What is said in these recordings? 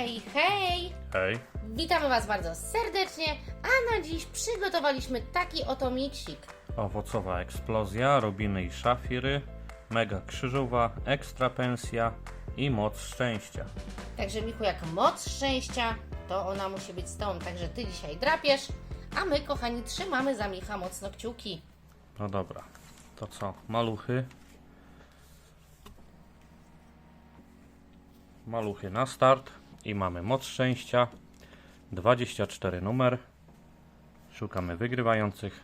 Hej, hej! Hej. Witamy Was bardzo serdecznie, a na dziś przygotowaliśmy taki oto miksik. Owocowa eksplozja, robimy i szafiry, mega krzyżowa, ekstra pensja i moc szczęścia. Także Michu, jak moc szczęścia, to ona musi być z Tobą, także Ty dzisiaj drapiesz, a my, kochani, trzymamy za Micha mocno kciuki. No dobra, to co? Maluchy. Maluchy na start i mamy moc szczęścia. 24 numer. Szukamy wygrywających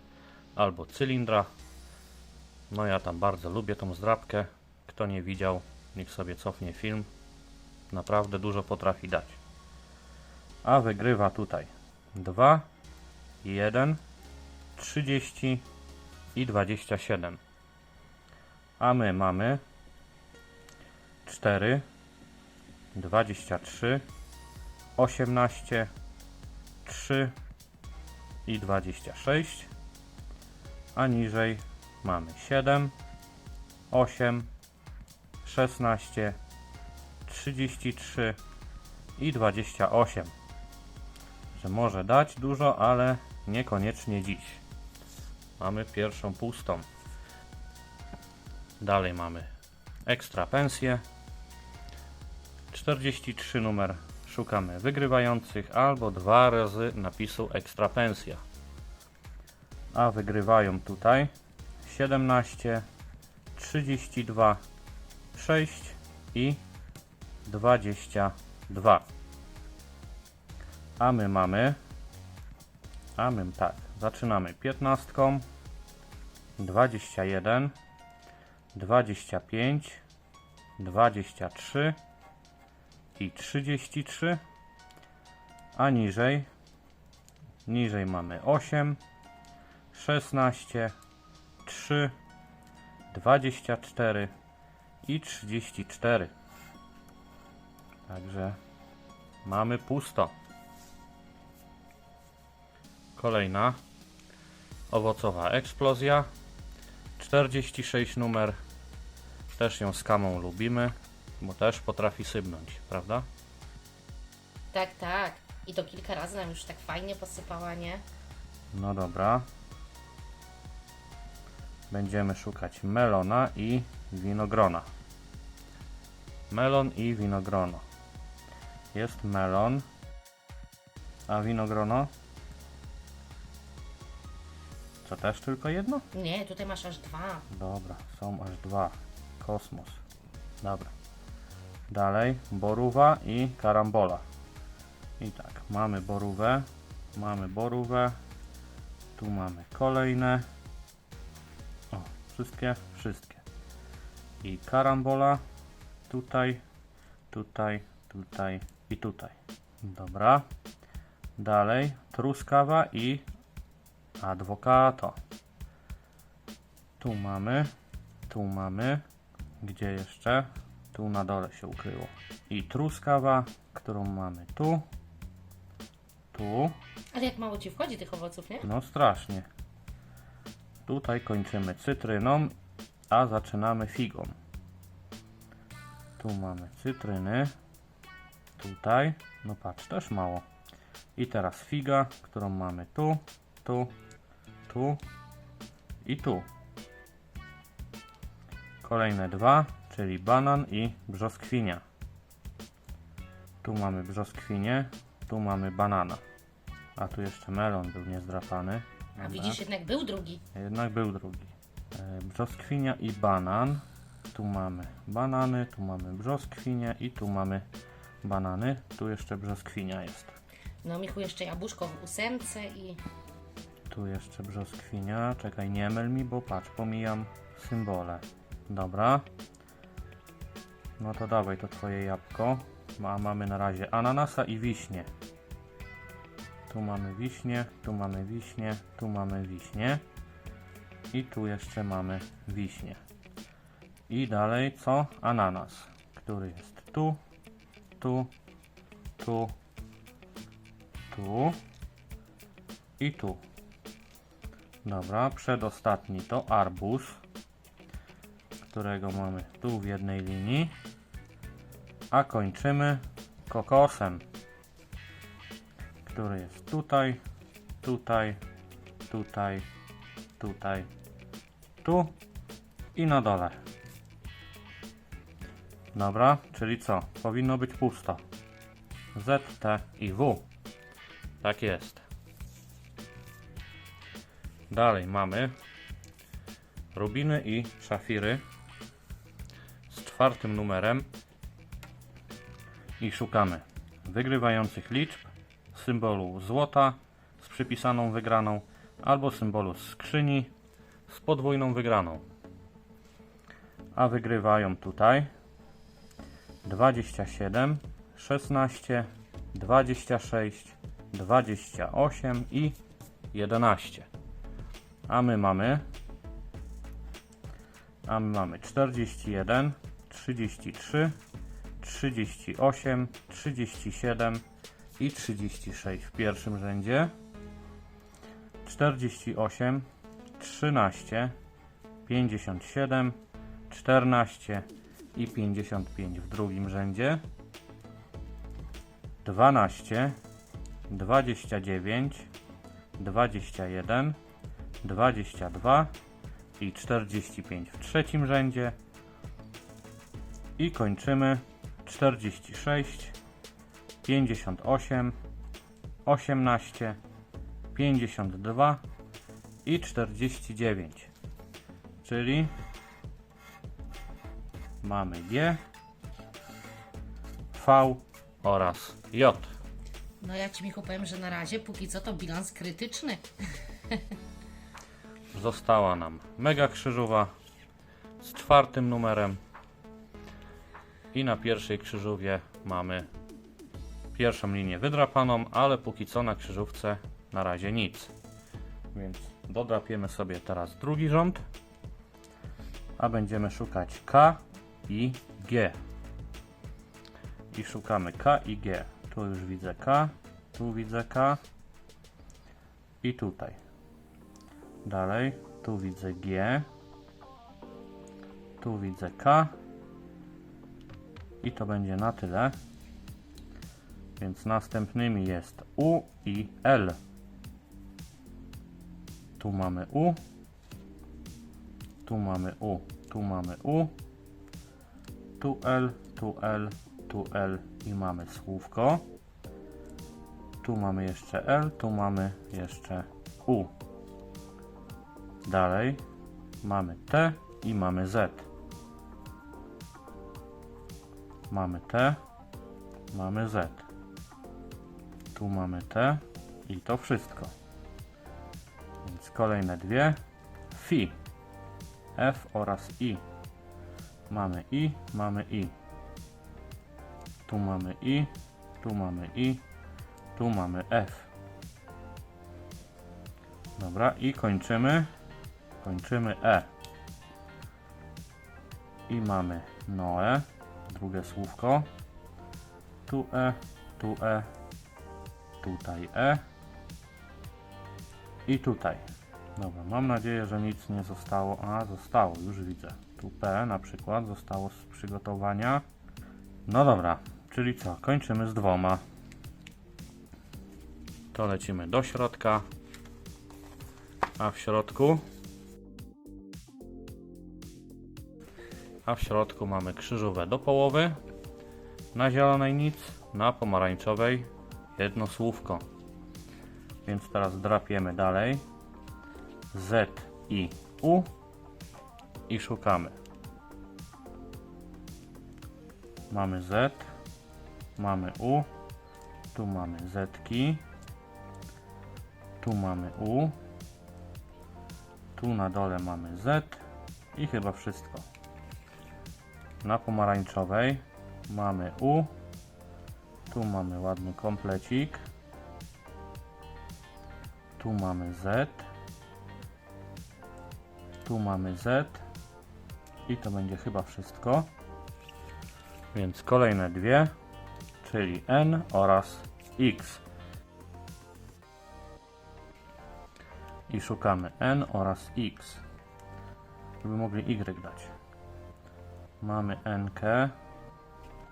albo cylindra. No ja tam bardzo lubię tą zdrabkę. Kto nie widział, niech sobie cofnie film. Naprawdę dużo potrafi dać. A wygrywa tutaj 2, 1, 30 i 27. A my mamy 4, 23, 18, 3 i 26. A niżej mamy 7, 8, 16, 33 i 28. Że może dać dużo, ale niekoniecznie dziś. Mamy pierwszą pustą. Dalej mamy ekstra pensję. 43 numer szukamy wygrywających albo dwa razy napisu ekstra pensja. A wygrywają tutaj 17, 32, 6 i 22. A my mamy a my tak, zaczynamy 15, 21, 25, 23 i 33, a niżej, niżej mamy 8, 16, 3, 24 i 34. Także mamy pusto. Kolejna owocowa eksplozja. 46 numer. Też ją z kamą lubimy, bo też potrafi sybnąć, prawda? Tak, tak. I to kilka razy nam już tak fajnie posypała, nie? No dobra. Będziemy szukać melona i winogrona. Melon i winogrono. Jest melon. A winogrono? Co też tylko jedno? Nie, tutaj masz aż dwa. Dobra, są aż dwa. Kosmos. Dobra. Dalej borówa i karambola. I tak, mamy borówę, mamy borówę. Tu mamy kolejne. O, wszystkie, wszystkie. I karambola. Tutaj, tutaj, tutaj i tutaj. Dobra. Dalej truskawa i adwokato. Tu mamy, tu mamy, gdzie jeszcze? Tu na dole się ukryło. I truskawa, którą mamy tu, tu, Ale jak mało Ci wchodzi tych owoców, nie? no strasznie. Tutaj kończymy cytryną, a zaczynamy figą. Tu mamy cytryny, tutaj, no patrz, też mało. I teraz figa, którą mamy tu, tu, tu i tu. Kolejne dwa, czyli banan i brzoskwinia. Tu mamy brzoskwinię, tu mamy banana. A tu jeszcze melon był niezdrapany. A widzisz, jednak był drugi. Jednak był drugi. E, Brzoskwinia i banan. Tu mamy banany, tu mamy brzoskwinię i tu mamy banany. Tu jeszcze brzoskwinia jest. No, Michu, jeszcze jabłuszko w ósemce i... Tu jeszcze brzoskwinia. Czekaj, nie myl mi, bo patrz, pomijam symbole. Dobra. No to dawaj to twoje jabłko. A mamy na razie ananasa i wiśnie. Tu mamy wiśnie, tu mamy wiśnie, tu mamy wiśnie. I tu jeszcze mamy wiśnie. I dalej co? Ananas, który jest tu, tu, tu, tu i tu. Dobra, przedostatni to arbuz, którego mamy tu w jednej linii. A kończymy kokosem, który jest tutaj, tutaj, tutaj, tutaj, tu i na dole. Dobra, czyli co? Powinno być pusto. Z, T i W. Tak jest. Dalej mamy rubiny i szafiry z czwartym numerem i szukamy wygrywających liczb, symbolu złota z przypisaną wygraną albo symbolu skrzyni z podwójną wygraną. A wygrywają tutaj 27, 16, 26, 28 i 11. A my mamy a my mamy 41, 33, 38, 37 i 36 w pierwszym rzędzie. 48, 13, 57, 14 i 55 w drugim rzędzie. 12, 29, 21, 22 i 45 w trzecim rzędzie. I kończymy 46, 58, 18, 52 i 49. Czyli mamy G, V oraz J. No ja Ci Michu powiem, że na razie póki co to bilans krytyczny. Została nam mega krzyżowa z czwartym numerem. I na pierwszej krzyżówie mamy pierwszą linię wydrapaną, ale póki co na krzyżówce na razie nic. Więc dodrapiemy sobie teraz drugi rząd, a będziemy szukać K i G. I szukamy K i G. Tu już widzę K, tu widzę K i tutaj. Dalej, tu widzę G, tu widzę K i to będzie na tyle. Więc następnymi jest U i L. Tu mamy U, tu mamy U, tu mamy U, tu L, tu L, tu L i mamy słówko. Tu mamy jeszcze L, tu mamy jeszcze U. Dalej mamy T i mamy Z. Mamy T, mamy Z. Tu mamy T i to wszystko. Więc kolejne dwie. Fi. F oraz I. Mamy I, mamy I. Tu mamy I, tu mamy I, tu mamy F. Dobra, i kończymy kończymy E. I mamy Noe, drugie słówko. Tu E, tu E, tutaj E i tutaj. Dobra, mam nadzieję, że nic nie zostało. A, zostało, już widzę. Tu P na przykład zostało z przygotowania. No dobra, czyli co? Kończymy z dwoma. To lecimy do środka. A w środku a w środku mamy krzyżówę do połowy, na zielonej nic, na pomarańczowej jedno słówko. Więc teraz drapiemy dalej Z i U i szukamy. Mamy Z, mamy U, tu mamy Zetki, tu mamy U, tu na dole mamy Z i chyba wszystko. Na pomarańczowej mamy U. Tu mamy ładny komplecik. Tu mamy Z. Tu mamy Z. I to będzie chyba wszystko. Więc kolejne dwie, czyli N oraz X. I szukamy N oraz X, żeby mogli Y dać. Mamy NK,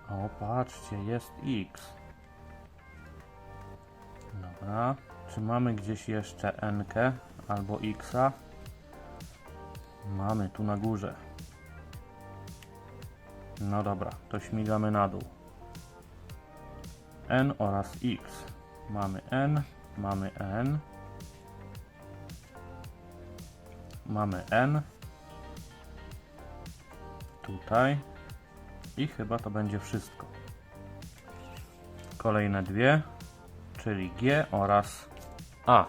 O, patrzcie, jest X. Dobra. Czy mamy gdzieś jeszcze N albo X? -a? Mamy tu na górze. No dobra, to śmigamy na dół. N oraz X. Mamy N, mamy N. Mamy N. Tutaj. I chyba to będzie wszystko. Kolejne dwie, czyli G oraz A.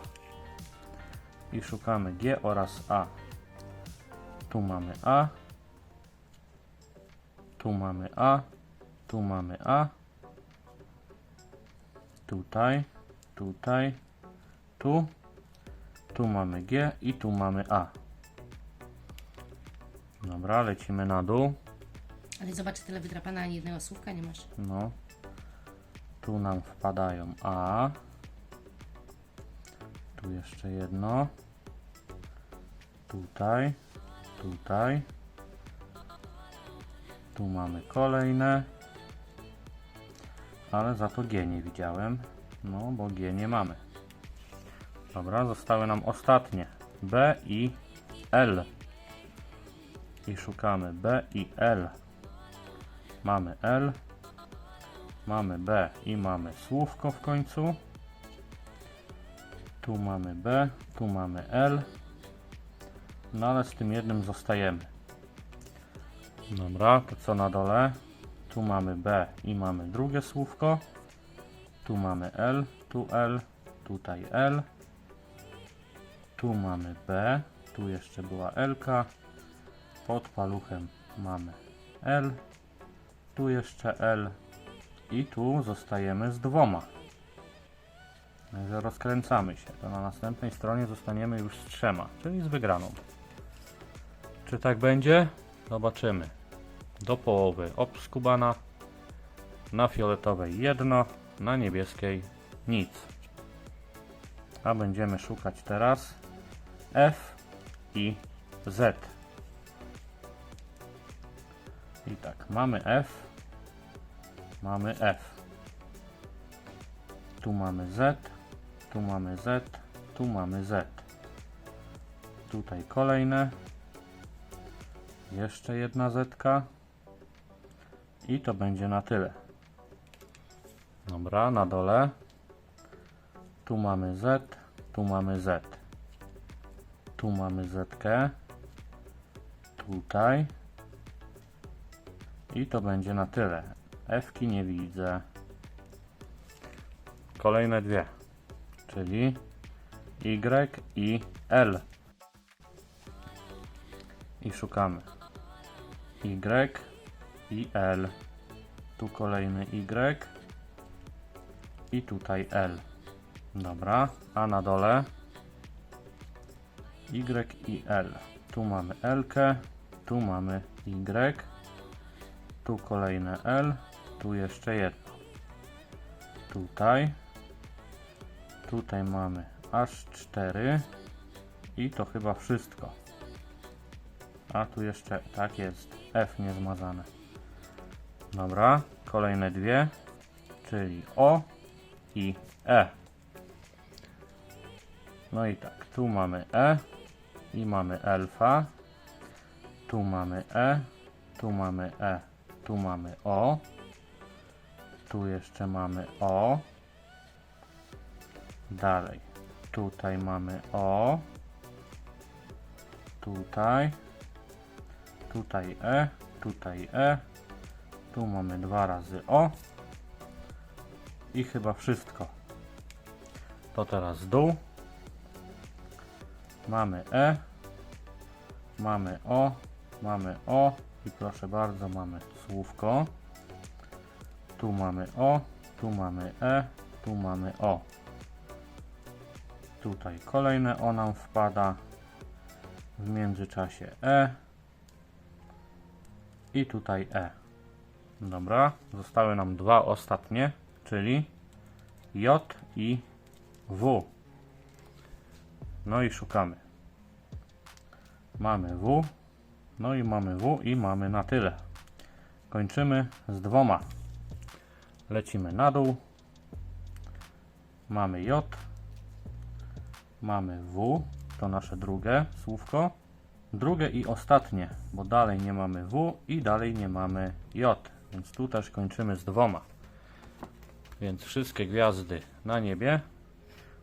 I szukamy G oraz A. Tu mamy A. Tu mamy A. Tu mamy A. Tutaj, tutaj, tu. Tu mamy G i tu mamy A. Dobra, lecimy na dół. Ale zobacz, tyle wydrapana, ani jednego słówka nie masz. No. Tu nam wpadają A. Tu jeszcze jedno. Tutaj. Tutaj. Tu mamy kolejne. Ale za to G nie widziałem. No, bo G nie mamy. Dobra, zostały nam ostatnie. B i L. I szukamy B i L. Mamy L. Mamy B i mamy słówko w końcu. Tu mamy B, tu mamy L. No ale z tym jednym zostajemy. Dobra, to co na dole? Tu mamy B i mamy drugie słówko. Tu mamy L, tu L, tutaj L. Tu mamy B, tu jeszcze była L. -ka. Pod paluchem mamy L. Tu jeszcze L. I tu zostajemy z dwoma. Także rozkręcamy się. To na następnej stronie zostaniemy już z trzema, czyli z wygraną. Czy tak będzie? Zobaczymy. Do połowy obskubana. Na fioletowej jedno, na niebieskiej nic. A będziemy szukać teraz F i Z. I tak, mamy F, mamy F. Tu mamy Z, tu mamy Z, tu mamy Z. Tutaj kolejne. Jeszcze jedna Z. I to będzie na tyle. Dobra, na dole. Tu mamy Z, tu mamy Z. Tu mamy Z. Tutaj. I to będzie na tyle. Fki nie widzę. Kolejne dwie. Czyli Y i L. I szukamy. Y i L. Tu kolejny Y. I tutaj L. Dobra. A na dole Y i L. Tu mamy L, tu mamy Y. Tu kolejne L, tu jeszcze jedno. Tutaj. Tutaj mamy aż 4 i to chyba wszystko. A tu jeszcze tak jest F niezmazane. Dobra, kolejne dwie, czyli O i E. No i tak, tu mamy E i mamy elfa. Tu mamy E, tu mamy E, tu mamy O. Tu jeszcze mamy O. Dalej. Tutaj mamy O. Tutaj. Tutaj E. Tutaj E. Tu mamy dwa razy O. I chyba wszystko. To teraz dół. Mamy E. Mamy O. Mamy O. I proszę bardzo, mamy słówko. Tu mamy O. Tu mamy E. Tu mamy O. Tutaj kolejne O nam wpada. W międzyczasie E. I tutaj E. Dobra, zostały nam dwa ostatnie, czyli J i W. No i szukamy. Mamy W, no i mamy W i mamy na tyle. Kończymy z dwoma. Lecimy na dół. Mamy J. Mamy W. To nasze drugie słówko. Drugie i ostatnie, bo dalej nie mamy W i dalej nie mamy J. Więc tu też kończymy z dwoma. Więc wszystkie gwiazdy na niebie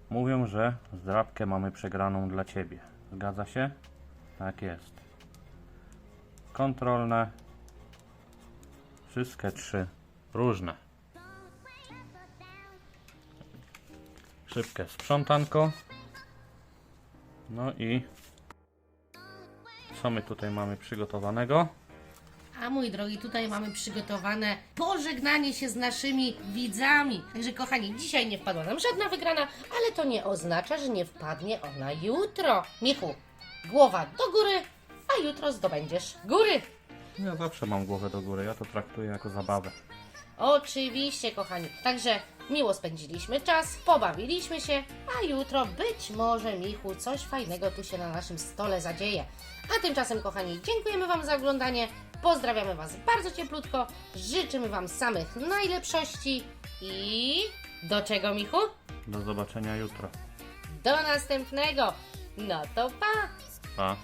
mówią, że zdrabkę mamy przegraną dla Ciebie. Zgadza się? Tak jest. Kontrolne. Wszystkie trzy różne. Szybkie sprzątanko. No i co my tutaj mamy przygotowanego? A mój drogi, tutaj mamy przygotowane pożegnanie się z naszymi widzami. Także kochani, dzisiaj nie wpadła nam żadna wygrana, ale to nie oznacza, że nie wpadnie ona jutro. Michu, głowa do góry, a jutro zdobędziesz góry. Ja zawsze mam głowę do góry, ja to traktuję jako zabawę. Oczywiście, kochani. Także miło spędziliśmy czas, pobawiliśmy się, a jutro być może, Michu, coś fajnego tu się na naszym stole zadzieje. A tymczasem, kochani, dziękujemy Wam za oglądanie. Pozdrawiamy Was bardzo cieplutko. Życzymy Wam samych najlepszości i do czego, Michu? Do zobaczenia jutro. Do następnego. No to pa! Pa.